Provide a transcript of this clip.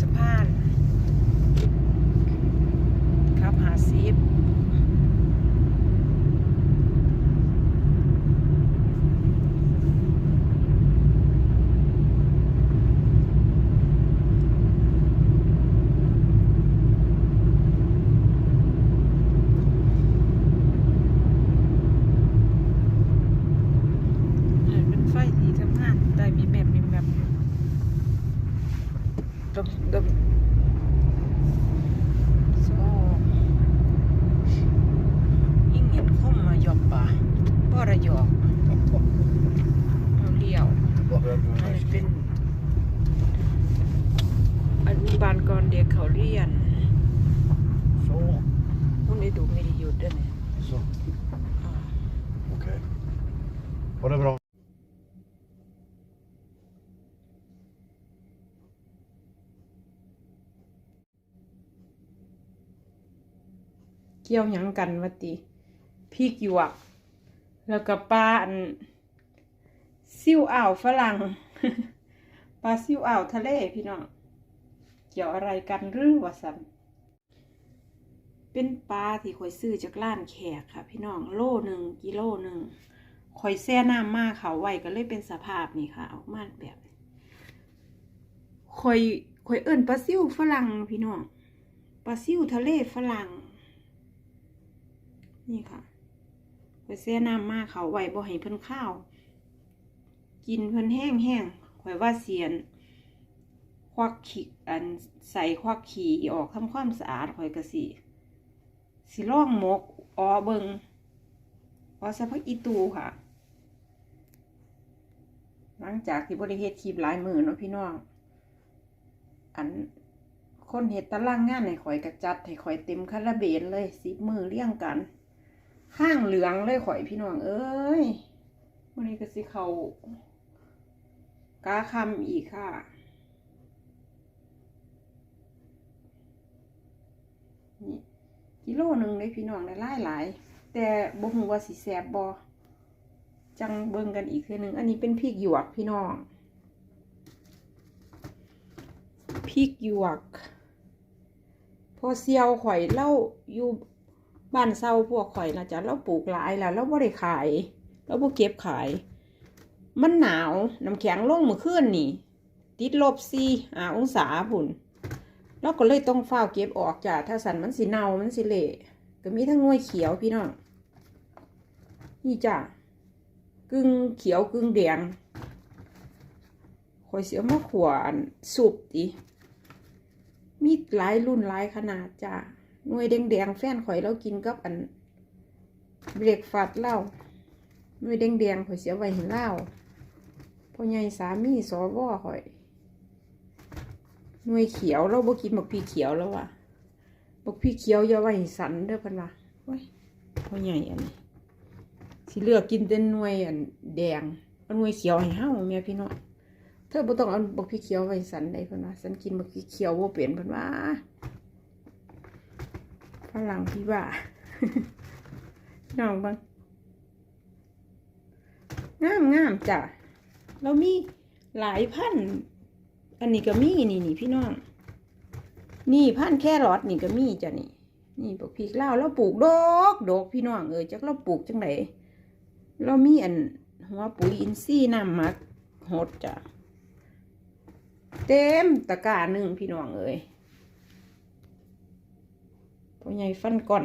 สะพานครับหาซีฟเป็นไฟที่ทำงานได้มีแบบมีแบบอยู่ดมดมโซ่ยิ่งเห็นคุ้มมาหยอบ ป่าบ่ระหยอกเอาเลี้ยวอันนี้เป็นอนุบาลก่อนเด็กเขาเรียน Så. พวกนี้ดูไม่ได้หยุดด้วยเนี่ย Så. อ่า Okej. Var det bra? เกี่ยวหยังกันวะติ พริกหยวก แล้วก็ปลาอันซิ่วอ่าวฝรั่งปลาซิ่วอ่าวทะเลพี่น้องเกี่ยวอะไรกันหรือวะสันเป็นปลาที่ข่อยซื้อจากร้านแขกค่ะ พี่น้องโลหนึ่งกิโลหนึ่งข่อยแช่น้ำมากเขาไว้ก็เลยเป็นสภาพนี่ค่ะออกมาแบบนี้ข่อยข่อยเอิ้นปลาซิ่วฝรั่งพี่น้องปลาซิ่วทะเลฝรั่งนี่ค่ะ ข่อยแช่น้ำมากเขาไว้บ่ให้เพิ่นข้าว กินเพิ่นแห้งแห้งข่อยว่าเสียน ควักขี้อันใส่ควักขี้ออกทำความสะอาดข่อยก็สิสิล่องหมกออเบิงออสะพักอีตูค่ะ หลังจากที่บริเฮ็ดคลิปหลายมือเนาะพี่น้อง อันคนเฮ็ดตารางงานให้ข่อยกระจัดให้ข่อยเต็มคาราเบนเลยสิบมือเรียงกัน ข้างเหลืองเลยข่อยพี่น้องเอ้ยวันนี้ก็สิเขากาคำอีกค่ะ นี่กิโลหนึ่งเลยพี่น้องได้หลายหลาย แต่บ่ฮู้ว่าสิแซ่บบ่จังเบิ่งกันอีกเทื่อหนึ่งอันนี้เป็นพริกหยวกพี่น้องพริกหยวกพอเซียวข่อยเล่าอยู่ บ้านเซาพวกข่อยนะจ๊ะเราปลูกหลายแล้วเราบ่ได้ขายเราบ่เก็บขาย มันหนาวน้ำแข็งลงเมื่อคืนนี่ ติดลบสี่อ่าองศาพุ่นเราก็เลยต้องเฝ้าเก็บออกจ้ะถ้าสันมันสิเน่ามันสิเละก็มีทั้งหน่วยเขียวพี่น้องนี่จ้ะกึ่งเขียวกึ่งแดงคอยเสียมาขวานสุบดิมีหลายรุ่นหลายขนาดจ้ะ หน่วยแดงๆแฟนข่อยเรากินกับอันเบรกฟาดเหล้าหน่วยแดงๆข่อยเสียไว้เห็นเล้าพ่อใหญ่สามีสวข่อยหน่วยเขียวเราบ่กินบักพี่เขียวแล้วว่ะบักพี่เขียวอย่าไว้ให้สันเด้อพันว่าโอ้ยพ่อใหญ่อันนี้สิเลือกกินแต่หน่วยอันแดงเอาหน่วยเขียวให้เฮาแม่พี่น้องเธอบ่ต้องเอาบักพี่เขียวไว้สันได้พิ่นว่าสันกินบักพี่เขียวบ่เป็นพิ่นว่า ฝรั่งพี่ว่าน้องเบังงามงามจ้ะเรามีหลายพันธุ์อันนี้ก็มีนี่นี่พี่น้อง นี่พันธุ์แครอทนี่ก็มีจ้ะนี่ นี่ปกพริกลาเราปลูกดอกดอกพี่น้องเอ้ยจักเราปลูกจังไดเรามีอันหัวปุ๋ยอินทรีย์น้ำมักหดจ้ะ เต็มตะกร้าหนึ่งพี่น้องเอ้ย พ่อใหญ่ฟันก่อน